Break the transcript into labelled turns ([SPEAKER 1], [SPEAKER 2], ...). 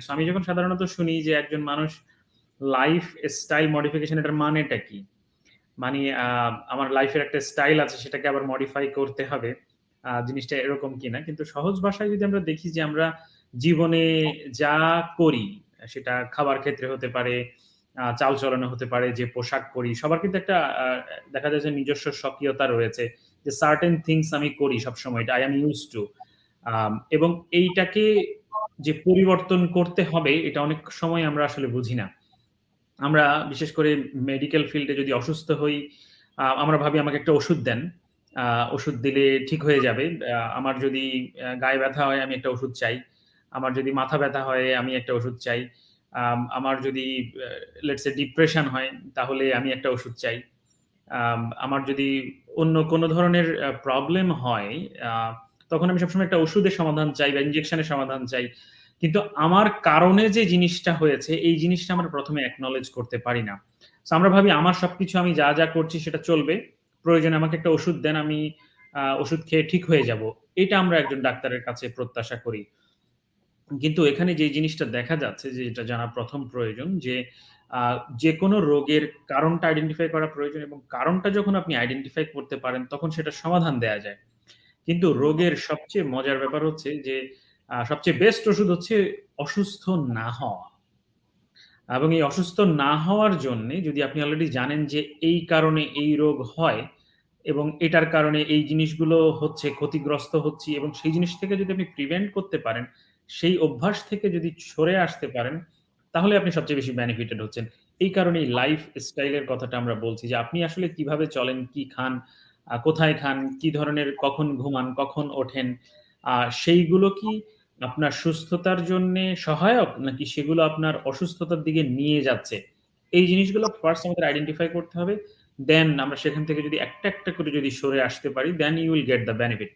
[SPEAKER 1] So আমি যখন সাধারণত শুনি যে একজন মানুষ লাইফ স্টাইল মডিফিকেশন এটার মানেটা কি? মানে আমার লাইফের একটা স্টাইল আছে সেটাকে আবার মডিফাই করতে হবে। জিনিসটা এরকম কিনা। কিন্তু সহজ ভাষায় যদি আমরা দেখি যে আমরা জীবনে যা করি সেটা খাবার ক্ষেত্রে হতে পারে, চাল চালচলনে হতে পারে, যে পোশাক পরি সবার কিন্তু একটা দেখা যায় যে নিজস্ব স্বকীয়তা রয়েছে। যে সার্টেন থিংস আমি করি সবসময় এটা am used to আম এবং এইটাকে যে পরিবর্তন করতে হবে এটা অনেক সময় আমরা আসলে বুঝি না। আমরা বিশেষ করে মেডিকেল ফিল্ডে যদি অসুস্থ হই, আমরা ভাবি আমাকে একটা ওষুধ দেন। ওষুধ দিলে ঠিক হয়ে যাবে। আমার যদি গায়ে ব্যথা হয় আমি একটা ওষুধ চাই। আমার যদি মাথা ব্যথা হয় আমি একটা ওষুধ চাই। আমার যদি লেটস সে ডিপ্রেশন হয় তাহলে আমি একটা ওষুধ চাই। আমার যদি অন্য কোনো ধরনের প্রবলেম হয় তখন আমি সবসময় একটা ওষুধের সমাধান চাই বা ইনজেকশনের সমাধান চাই। কিন্তু আমার কারণে যে জিনিসটা হয়েছে এই জিনিসটা আমরা ১ম এ অ্যাকনলেজ করতে পারি না। আমরা ভাবি আমার সবকিছু আমি যা, যা করছি সেটা চলবে। প্রয়োজনে আমাকে একটা ওষুধ দেন আমি ওষুধ খেয়ে ঠিক হয়ে যাব। এটা আমরা একজন ডাক্তারের কাছে প্রত্যাশা করি। কিন্তু এখানে যে জিনিসটা দেখা যাচ্ছে যে এটা জানা প্রথম প্রয়োজন যে আ যেকোনো রোগের কারণটা আইডেন্টিফাই করা প্রয়োজন এবং কারণটা যখন আপনি আইডেন্টিফাই করতে পারেন তখন সেটা সমাধান দেয়া যায়। কিন্তু রোগের সবচেয়ে মজার ব্যাপার হচ্ছে যে সবচেয়ে বেস্ট ওষুধ হচ্ছে অসুস্থ না হওয়া। এবং এই অসুস্থ না হওয়ার জন্যে যদি আপনি অলরেডি জানেন যে এই কারণে এই রোগ হয় এবং এটার কারণে এই জিনিসগুলো হচ্ছে, ক্ষতিগ্রস্ত হচ্ছি এবং সেই জিনিস থেকে যদি আপনি প্রিভেন্ট করতে পারেন, সেই অভ্যাস থেকে যদি সরে আসতে পারেন, তাহলে আপনি সবচেয়ে বেশি বেনিফিটেড হচ্ছেন। এই কারণেই লাইফ স্টাইলের কথাটা আমরা বলছি যে আপনি আসলে কীভাবে চলেন, কি খান, কোথায় খান, কি ধরনের কখন ঘুমান, কখন ওঠেন, সেইগুলো কি আপনার সুস্থতার জন্য সহায়ক নাকি সেগুলো আপনার অসুস্থতার দিকে নিয়ে যাচ্ছে? এই জিনিসগুলো ফার্স্ট আমাদের আইডেন্টিফাই করতে হবে। দেন আমরা সেখান থেকে যদি একটা, একটা করে যদি সরে আসতে পারি, then you will get the benefit.